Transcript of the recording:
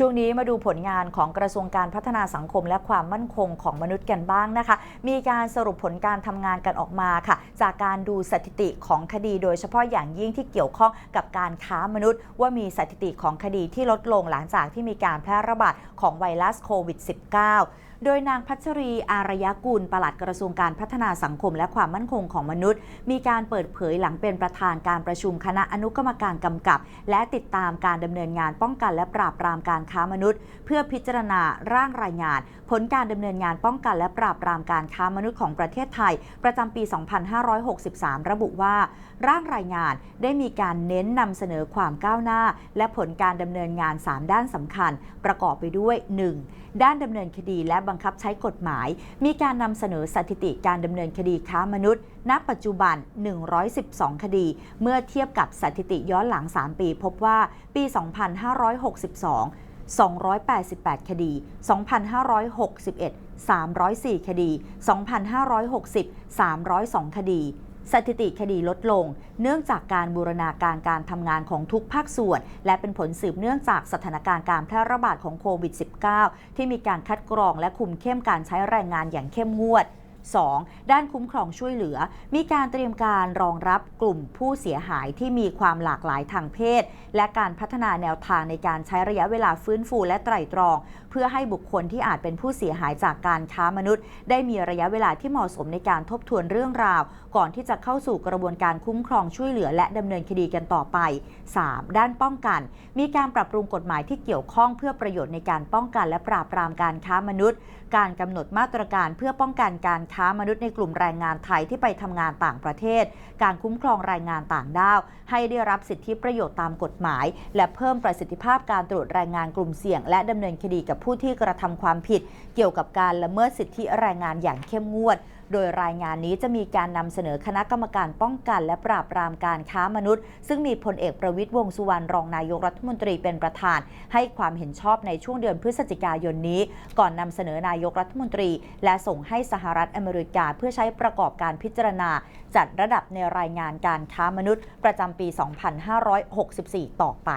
ช่วงนี้มาดูผลงานของกระทรวงการพัฒนาสังคม และความมั่นคงของมนุษย์กันบ้างนะคะ มีการสรุปผลการทำงานกันออกมาค่ะ จากการดูสถิติของคดีโดยเฉพาะอย่างยิ่งที่เกี่ยวข้องกับการค้ามนุษย์ ว่ามีสถิติของคดีที่ลดลงหลังจากที่มีการแพร่ระบาดของไวรัสโควิด -19 โดยนางพัชรีอารยกุลปลัดกระทรวงการพัฒนาสังคมและความมั่นคงของมนุษย์ มีการเปิดเผยหลังเป็นประธานการประชุมคณะอนุกรรมการกำกับ และติดตามการดำเนินงานป้องกันและปราบปรามการค้ามนุษย์ เพื่อพิจารณาร่างรายงาน ผลการดำเนินงานป้องกันและปราบปรามการค้ามนุษย์ของประเทศไทย ประจำปี 2563 ระบุว่า ร่างรายงานได้มีการเน้นนำเสนอความก้าวหน้า และผลการดำเนินงาน 3 ด้านสำคัญ ประกอบไปด้วย 1. ด้านดำเนินคดีและบังคับใช้กฎหมาย มีการนำเสนอสถิติการดำเนินคดีค้ามนุษย์ ณ ปัจจุบัน 112 คดี เมื่อเทียบกับสถิติย้อนหลัง 3 ปี พบว่าปี 2562 288 คดี 2,561 304 คดี 2,560 302 คดี สถิติคดีลดลง เนื่องจากการบูรณาการการทำงานของทุกภาคส่วน และเป็นผลสืบเนื่องจากสถานการณ์การแพร่ระบาดของโควิด -19 ที่มีการคัดกรองและคุมเข้มการใช้แรงงานอย่างเข้มงวด 2. ด้านคุ้มครองช่วยเหลือ มีการเตรียมการรองรับกลุ่มผู้เสียหายที่มีความหลากหลายทางเพศ และการพัฒนาแนวทางในการใช้ระยะเวลาฟื้นฟูและไตร่ตรอง เพื่อให้บุคคลที่อาจเป็นผู้เสียหายจากการค้ามนุษย์ ได้มีระยะเวลาที่เหมาะสมในการทบทวนเรื่องราว ก่อนที่จะเข้าสู่กระบวนการคุ้มครองช่วยเหลือ และดำเนินคดีกันต่อไป 3. ด้านป้องกัน มีการปรับปรุงกฎหมายที่เกี่ยวข้องเพื่อประโยชน์ในการป้องกันและปราบปรามการค้ามนุษย์ การกำหนดมาตรการเพื่อป้องกันการค้ามนุษย์ในกลุ่มแรงงานไทยที่ไปทำงานต่างประเทศ การคุ้มครองแรงงานต่างด้าว ให้ได้รับสิทธิประโยชน์ตามกฎหมาย และเพิ่มประสิทธิภาพการตรวจแรงงานกลุ่มเสี่ยง และดำเนินคดีกับผู้ที่กระทำความผิด เกี่ยวกับการละเมิดสิทธิแรงงานอย่างเข้มงวดโดยรายงานนี้จะมีการนำเสนอคณะกรรมการป้องกัน และปราบปรามการค้ามนุษย์ ซึ่งมีพลเอกประวิตยวงสุวรรณรองนายกรัฐมนตรีเป็นประธาน ให้ความเห็นชอบในช่วงเดือนพฤศจิกายนนี้ ก่อนนำเสนอนายกรัฐมนตรี และส่งให้สหรัฐอเมริกา เพื่อใช้ประกอบการพิจารณา จัดระดับในรายงานการค้ามนุษย์ ประจำปี 2564 ต่อไป